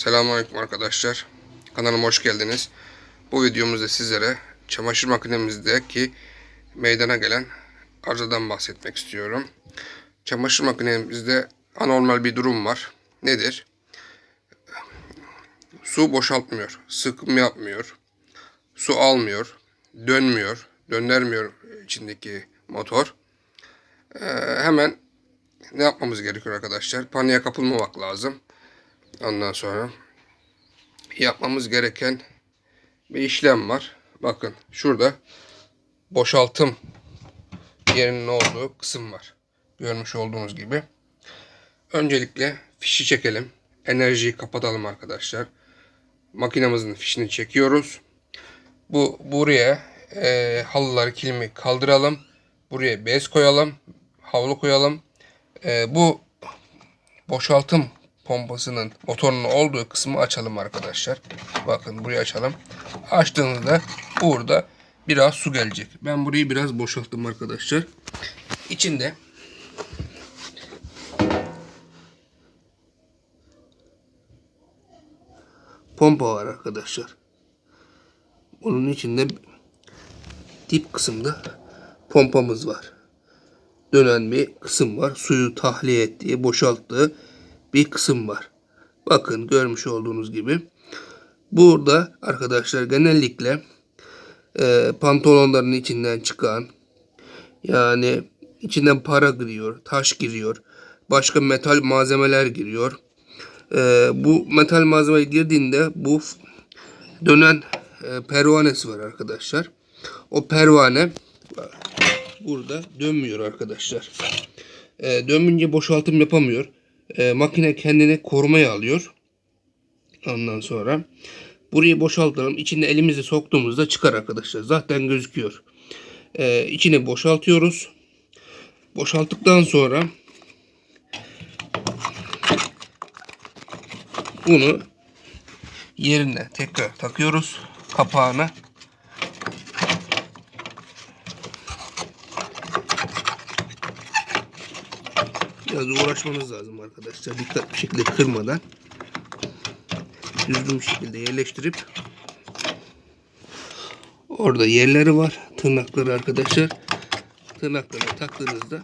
Selamünaleyküm arkadaşlar. Kanalıma hoş geldiniz. Bu videomuzda sizlere çamaşır makinemizdeki meydana gelen arızadan bahsetmek istiyorum. Çamaşır makinemizde anormal bir durum var. Nedir? Su boşaltmıyor, sıkım yapmıyor, su almıyor, dönmüyor, döndürmüyor içindeki motor. Ee, hemen ne yapmamız gerekiyor arkadaşlar? Paniğe kapılmamak lazım. Ondan sonra yapmamız gereken bir işlem var. Bakın şurada boşaltım yerinin olduğu kısım var. Görmüş olduğunuz gibi. Öncelikle fişi çekelim. Enerjiyi kapatalım arkadaşlar. Makinemizin fişini çekiyoruz. Bu buraya e, halıları kilimi kaldıralım. Buraya bez koyalım. Havlu koyalım. E, bu boşaltım pompasının motorunun olduğu kısmı açalım arkadaşlar. Bakın burayı açalım. Açtığınızda burada biraz su gelecek. Ben burayı biraz boşalttım arkadaşlar. İçinde pompa var arkadaşlar. Onun içinde dip kısımda pompamız var. Dönen bir kısım var. Suyu tahliye ettiği, boşalttığı bir kısım var. Bakın görmüş olduğunuz gibi. Burada arkadaşlar genellikle e, pantolonların içinden çıkan yani içinden para giriyor, taş giriyor, başka metal malzemeler giriyor. E, bu metal malzeme girdiğinde bu dönen e, pervanesi var arkadaşlar. O pervane burada dönmüyor arkadaşlar. E, dönünce boşaltım yapamıyor. E, makine kendini korumaya alıyor. Ondan sonra burayı boşaltalım. İçine elimizi soktuğumuzda çıkar arkadaşlar. Zaten gözüküyor. E, içine boşaltıyoruz. Boşalttıktan sonra bunu yerine tekrar takıyoruz. Kapağına. Biraz uğraşmanız lazım arkadaşlar. Dikkat bir şekilde kırmadan düzgün bir şekilde yerleştirip orada yerleri var. Tırnakları arkadaşlar. Tırnaklarına taktığınızda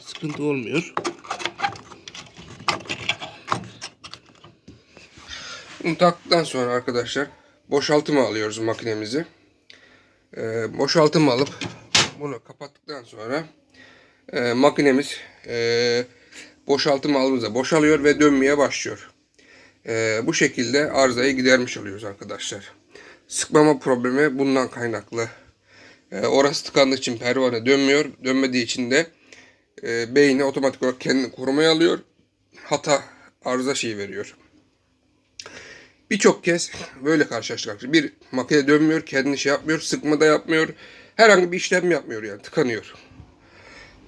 sıkıntı olmuyor. Bunu taktıktan sonra arkadaşlar boşaltıma alıyoruz makinemizi. Ee, boşaltımı alıp bunu kapattıktan sonra e, makinemiz e, boşaltım aldığımızda boşalıyor ve dönmeye başlıyor. E, bu şekilde arızayı gidermiş oluyoruz arkadaşlar. Sıkmama problemi bundan kaynaklı. E, orası tıkandığı için pervane dönmüyor. Dönmediği için de e, beyni otomatik olarak kendini korumaya alıyor. Hata arıza şeyi veriyor. Birçok kez böyle karşılaştık. Bir makine dönmüyor, kendini şey yapmıyor, sıkma da yapmıyor. Herhangi bir işlem yapmıyor yani tıkanıyor.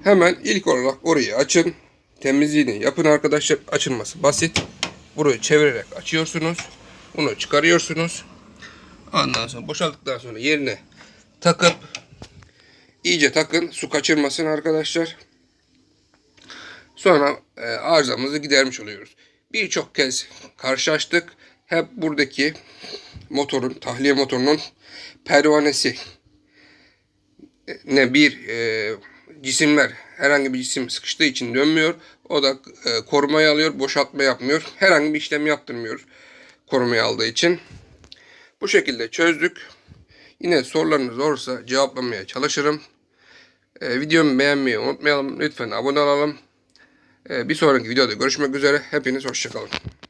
Hemen ilk olarak orayı açın. Temizliğini yapın arkadaşlar. Açılması basit. Burayı çevirerek açıyorsunuz. Bunu çıkarıyorsunuz. Ondan sonra boşalttıktan sonra yerine takıp iyice takın. Su kaçırmasın arkadaşlar. Sonra e, arızamızı gidermiş oluyoruz. Birçok kez karşılaştık. Hep buradaki motorun, tahliye motorunun pervanesi ne bir e, cisimler herhangi bir cisim sıkıştığı için dönmüyor. O da e, korumaya alıyor, boşaltma yapmıyor. Herhangi bir işlem yaptırmıyor korumaya aldığı için. Bu şekilde çözdük. Yine sorularınız olursa cevaplamaya çalışırım. E, videomu beğenmeyi unutmayalım. Lütfen abone olalım. E, bir sonraki videoda görüşmek üzere. Hepiniz hoşçakalın.